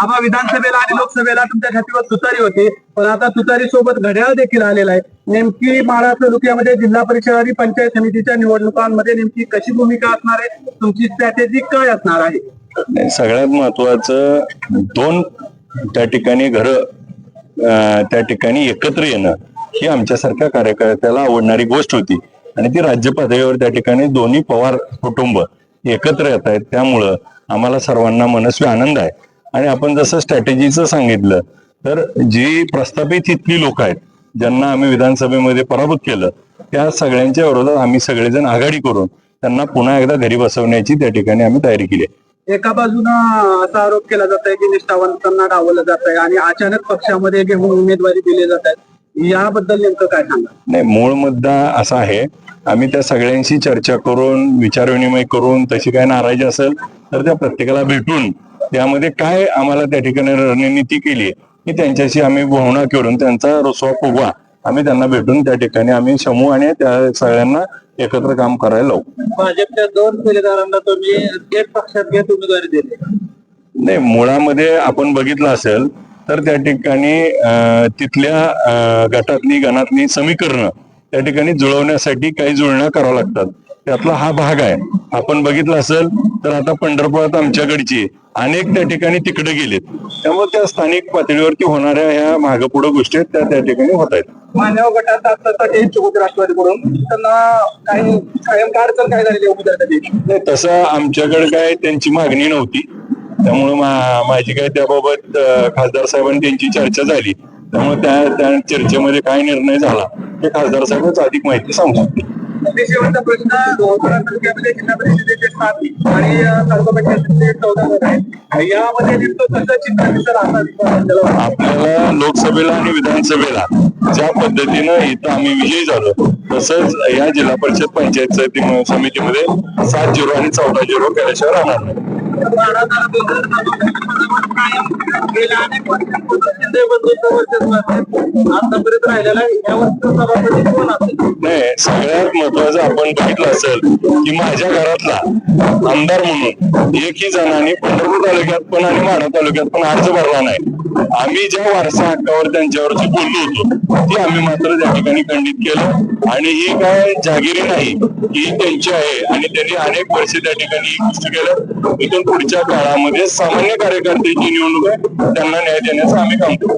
आबा विधानसभेला आणि लोकसभेला तुमच्या छातीवर तुतारी होती पण आता तुतारी सोबत घड्याळ देखील आलेला आहे. नेमकी माळा तालुक्यामध्ये जिल्हा परिषद आणि पंचायत समितीच्या निवडणुकांमध्ये नेमकी कशी भूमिका असणार आहे? तुमची स्ट्रॅटेजी काय असणार आहे? सगळ्यात महत्वाचं दोन त्या ठिकाणी घर त्या ठिकाणी एकत्र येणं ही आमच्यासारख्या कार्यकर्त्याला आवडणारी गोष्ट होती. आणि ती राज्य पातळीवर त्या ठिकाणी दोन्ही पवार कुटुंब एकत्र येत आहेत. त्यामुळं आम्हाला सर्वांना मनस्वी आनंद आहे. आणि आपण जसं स्ट्रॅटेजीचं सांगितलं तर जी प्रस्थापित इथली लोक आहेत ज्यांना आम्ही विधानसभेमध्ये पराभूत केलं त्या सगळ्यांच्या विरोधात आम्ही सगळेजण आघाडी करून त्यांना पुन्हा एकदा घरी बसवण्याची त्या ठिकाणी आम्ही तयारी केली आहे. एका बाजूनं असा आरोप केला जात आहे की निष्ठावंतांना डावलं जात आहे आणि अचानक पक्षामध्ये घेऊन उमेदवारी दिली जात आहे. याबद्दल नेमकं काय सांगा? नाही मूळ मुद्दा असा आहे आम्ही त्या सगळ्यांशी चर्चा करून विचारविनिमय करून तशी काय नाराजी असेल तर त्या प्रत्येकाला भेटून त्यामध्ये काय आम्हाला त्या ठिकाणी रणनीती केली की त्यांच्याशी आम्ही भावना करून त्यांचा रुसवा फुगवा आम्ही त्यांना भेटून त्या ठिकाणी आम्ही समूह आणि त्या सगळ्यांना एकत्र काम करायला लावू. भाजपच्या दोन फेरेदारांना तुम्ही थेट पक्षात घेत उमेदवारी दिली. नाही मुळामध्ये आपण बघितलं असेल तर त्या ठिकाणी तिथल्या गटातली गणातली समीकरणं त्या ठिकाणी जुळवण्यासाठी काही जुळण्या कराव्या लागतात. त्यातला हा भाग आहे. आपण बघितलं असेल तर आता पंढरपुरात आमच्याकडची अनेक त्या ठिकाणी तिकडे गेलेत. त्यामुळे त्या स्थानिक पातळीवरती होणाऱ्या ह्या मागं पुढं गोष्टी आहेत त्या त्या ठिकाणी होत आहेत. मानव गटात राष्ट्रवादीकडून त्यांना काही कायम काय अडचण काय झालेली नाही तसं आमच्याकडे काय त्यांची मागणी नव्हती. त्यामुळे माझी काय त्याबाबत खासदार साहेबांनी त्यांची चर्चा झाली. त्यामुळे त्या त्या चर्चेमध्ये काय निर्णय झाला ते खासदार साहेबच अधिक माहिती सांगू. शकतील अगदी शेवटचा प्रश्न भोकरा तालुक्यामध्ये जिल्हा परिषदेचे सात आणि अं, तालुका पंचायतीचे चौदा गट आहेत. यामध्ये नेमकं कसं चित्र दिसत असं आपल्याला लोकसभेला आणि विधानसभेला ज्या पद्धतीनं इथं आम्ही विजयी झालो तसंच या जिल्हा परिषद पंचायत समिती- समितीमध्ये सात झिरो आणि चौदा झिरो केल्याशिवाय राहणार नाही. பரதரபு गेल्या अनेक वर्षांपासून शिंदे बंधूंचं वर्चस्व असेल आतापर्यंत राहिलेला आहे. या वर्षी सभापती कोण असेल? नाही सगळ्यात महत्वाचं आपण बघितलं असेल की माझ्या घरातला आमदार म्हणून एकही जणांनी पंढरपूर तालुक्यात पण आणि माढा तालुक्यात पण अर्ज भरला नाही. आम्ही ज्या वारसा हक्कावर त्यांच्यावरती बोललो होतो ती आम्ही मात्र त्या ठिकाणी खंडित केलं. आणि ही काय जागिरी नाही ही त्यांची आहे. आणि त्यांनी अनेक वर्षे त्या ठिकाणी ही गोष्ट केलं. इथून पुढच्या काळामध्ये सामान्य कार्यकर्त्यांची निवडणूक आहे. त्यांना न्याय देण्याचं आम्ही काम करू